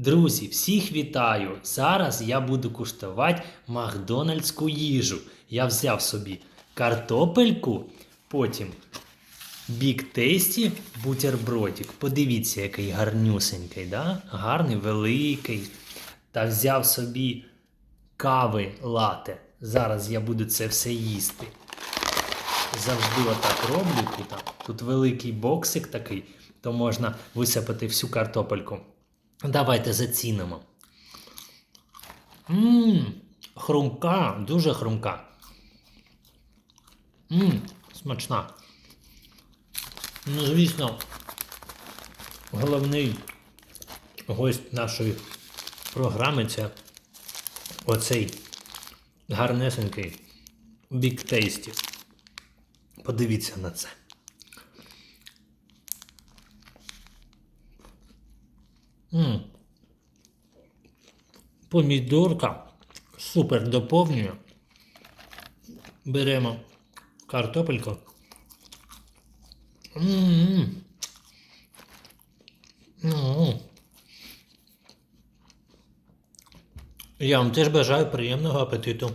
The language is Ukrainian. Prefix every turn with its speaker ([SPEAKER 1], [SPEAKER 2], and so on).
[SPEAKER 1] Друзі, всіх вітаю! Зараз я буду куштувати макдональдську їжу. Я взяв собі картопельку, потім Big Tasty бутербродик. Подивіться, який гарнюсенький, да? гарний, великий. Та взяв собі кави лате. Зараз я буду це все їсти. Завжди отак роблю тут. Тут великий боксик такий, то можна висипати всю картопельку. Давайте зацінимо. Мм, хрумка, дуже хрумка. Мм, смачна. Ну, звісно, головний гость нашої програми це оцей гарнесенький Big Tasty. Подивіться на це. М. Помідорка супер доповнює. Беремо картопельку. М-м-м. Ну. Я вам теж бажаю приємного апетиту.